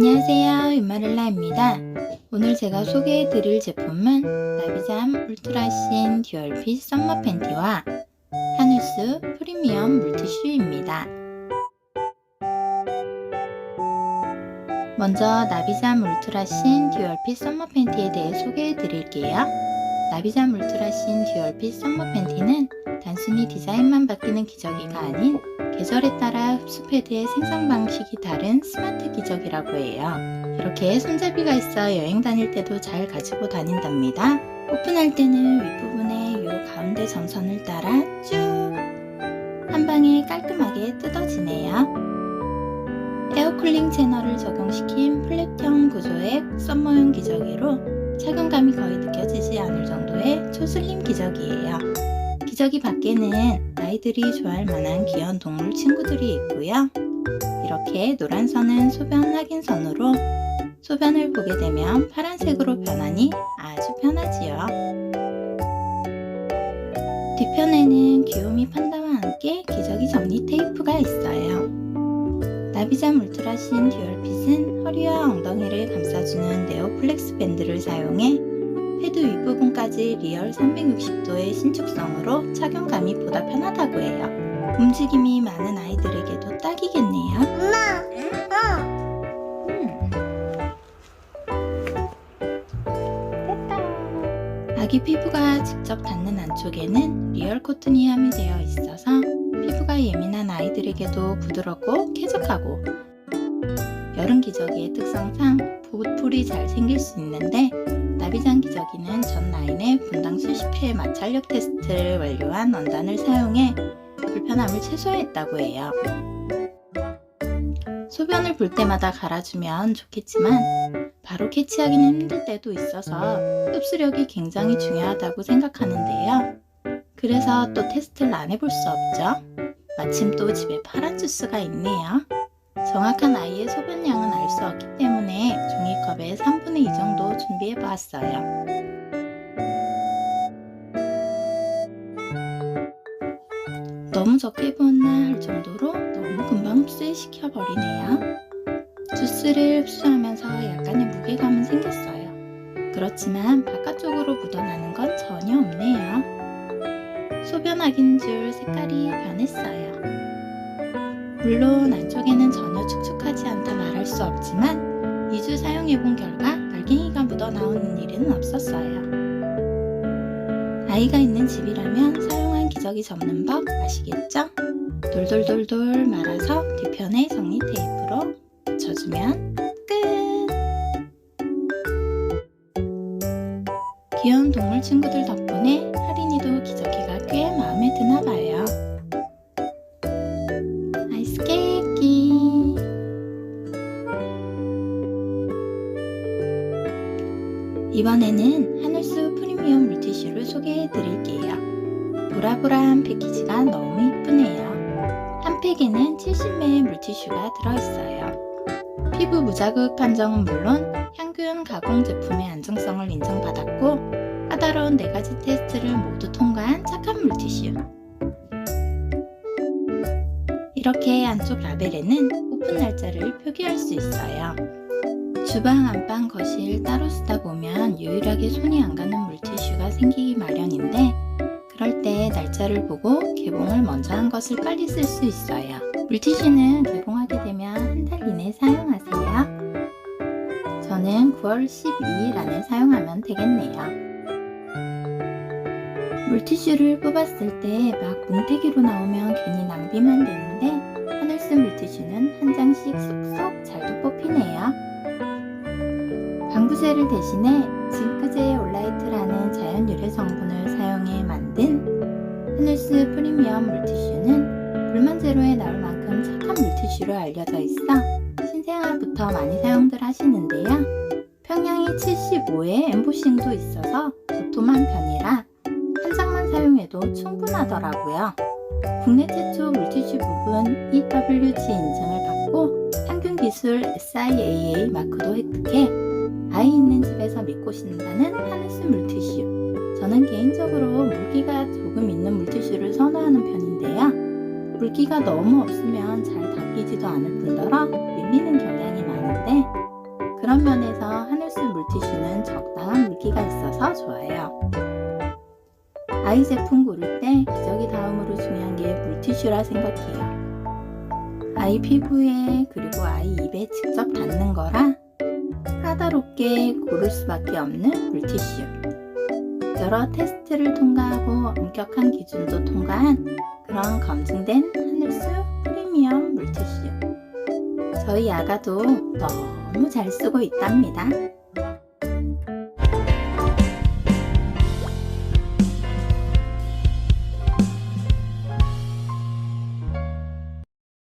안녕하세요. 윤마를라입니다. 오늘 제가 소개해 드릴 제품은 나비잠 울트라신 듀얼핏 썸머 팬티와 하누스 프리미엄 물티슈입니다. 먼저 나비잠 울트라신 듀얼핏 썸머 팬티에 대해 소개해 드릴게요. 나비잠 울트라신 듀얼핏 썸머 팬티는 단순히 디자인만 바뀌는 기저귀가 아닌 계절에 따라 흡수 패드의 생산 방식이 다른 스마트 기저귀라고 해요. 이렇게 손잡이가 있어 여행 다닐 때도 잘 가지고 다닌답니다. 오픈할 때는 윗부분에 이 가운데 점선을 따라 쭉 한 방에 깔끔하게 뜯어지네요. 에어쿨링 채널을 적용시킨 플랫형 구조의 썸머용 기저귀로 착용감이 거의 느껴지지 않을 정도의 초슬림 기저귀예요. 기저귀 밖에는 아이들이 좋아할 만한 귀여운 동물 친구들이 있고요. 이렇게 노란 선은 소변 확인 선으로 소변을 보게 되면 파란색으로 변하니 아주 편하지요. 뒤편에는 귀요미 판다와 함께 기저귀 정리 테이프가 있어요. 나비잠 울트라신 듀얼핏은 허리와 엉덩이를 감싸주는 네오플렉스 밴드를 사용해 윗부분까지 리얼 360도의 신축성으로 착용감이 보다 편하다고 해요. 움직임이 많은 아이들에게도 딱이겠네요. 엄마, 어, 음. 아기 피부가 직접 닿는 안쪽에는 리얼 코튼이 함유되어 있어서 피부가 예민한 아이들에게도 부드럽고 쾌적하고 여름 기저귀의 특성상 보풀이 잘 생길 수 있는데 나비장 기저귀는 전 라인에 분당 수십 회의 마찰력 테스트를 완료한 원단을 사용해 불편함을 최소화했다고 해요. 소변을 볼 때마다 갈아주면 좋겠지만 바로 캐치하기는 힘들 때도 있어서 흡수력이 굉장히 중요하다고 생각하는데요. 그래서 또 테스트를 안 해볼 수 없죠. 마침 또 집에 파란 주스가 있네요. 정확한 아이의 소변량은 알 수 없기 때문에 종이컵에 3분의 2 정도 준비해 보았어요. 너무 적게 부었나 할 정도로 너무 금방 흡수시켜 버리네요. 주스를 흡수하면서 약간의 무게감은 생겼어요. 그렇지만 바깥쪽으로 묻어나는 건 전혀 없네요. 소변하긴 줄 색깔이 변했어요. 물론 안쪽에는 전혀 축축하지 않다 말할 수 없지만 2주 사용해본 결과 날갱이가 묻어나오는 일은 없었어요. 아이가 있는 집이라면 사용한 기저귀 접는 법 아시겠죠? 돌돌돌돌 말아서 뒤편에 정리 테이프로 붙여주면 끝! 귀여운 동물 친구들 덕분에 하린이도 기저귀가 꽤 마음에 드나 봐요. 이번에는 하늘수 프리미엄 물티슈를 소개해 드릴게요. 보라보라한 패키지가 너무 이쁘네요. 한 팩에는 70매의 물티슈가 들어있어요. 피부 무자극 판정은 물론 향균 가공 제품의 안정성을 인정받았고 까다로운 4가지 테스트를 모두 통과한 착한 물티슈. 이렇게 안쪽 라벨에는 오픈 날짜를 표기할 수 있어요. 주방, 안방, 거실 따로 쓰다 보면 유일하게 손이 안 가는 물티슈가 생기기 마련인데 그럴 때 날짜를 보고 개봉을 먼저 한 것을 빨리 쓸 수 있어요. 물티슈는 개봉하게 되면 한 달 이내 사용하세요. 저는 9월 12일 안에 사용하면 되겠네요. 물티슈를 뽑았을 때 막 뭉태기로 나오면 괜히 낭비만 되는데 하늘스 물티슈는 한 장씩 쏙쏙 잘도 뽑히네요. 방부제를 대신에 징크제 올라이트라는 자연 유래 성분을 사용해 만든 하늘스 프리미엄 물티슈는 불만 제로에 나올 만큼 착한 물티슈로 알려져 있어 신생아부터 많이 사용들 하시는데요. 평양이 75에 엠보싱도 있어서 도톰한 편이라 한 장만 사용해도 충분하더라고요. 국내 최초 물티슈 부분 EWG 인증을 받고 향균 기술 SIAA 마크도 획득해 아이 있는 집에서 믿고 신다는 하늘스 물티슈. 저는 개인적으로 물기가 조금 있는 물티슈를 선호하는 편인데요. 물기가 너무 없으면 잘 닦이지도 않을 뿐더러 밀리는 경향이 많은데 그런 면에서 하늘수 물티슈는 적당한 물기가 있어서 좋아요. 아이 제품 고를 때 기저귀 다음으로 중요한 게 물티슈라 생각해요. 아이 피부에 그리고 아이 입에 직접 닿는 거라 까다롭게 고를 수밖에 없는 물티슈. 여러 테스트를 통과하고 엄격한 기준도 통과한 그런 검증된 하늘수 프리미엄 물티슈. 저희 아가도 너무 잘 쓰고 있답니다.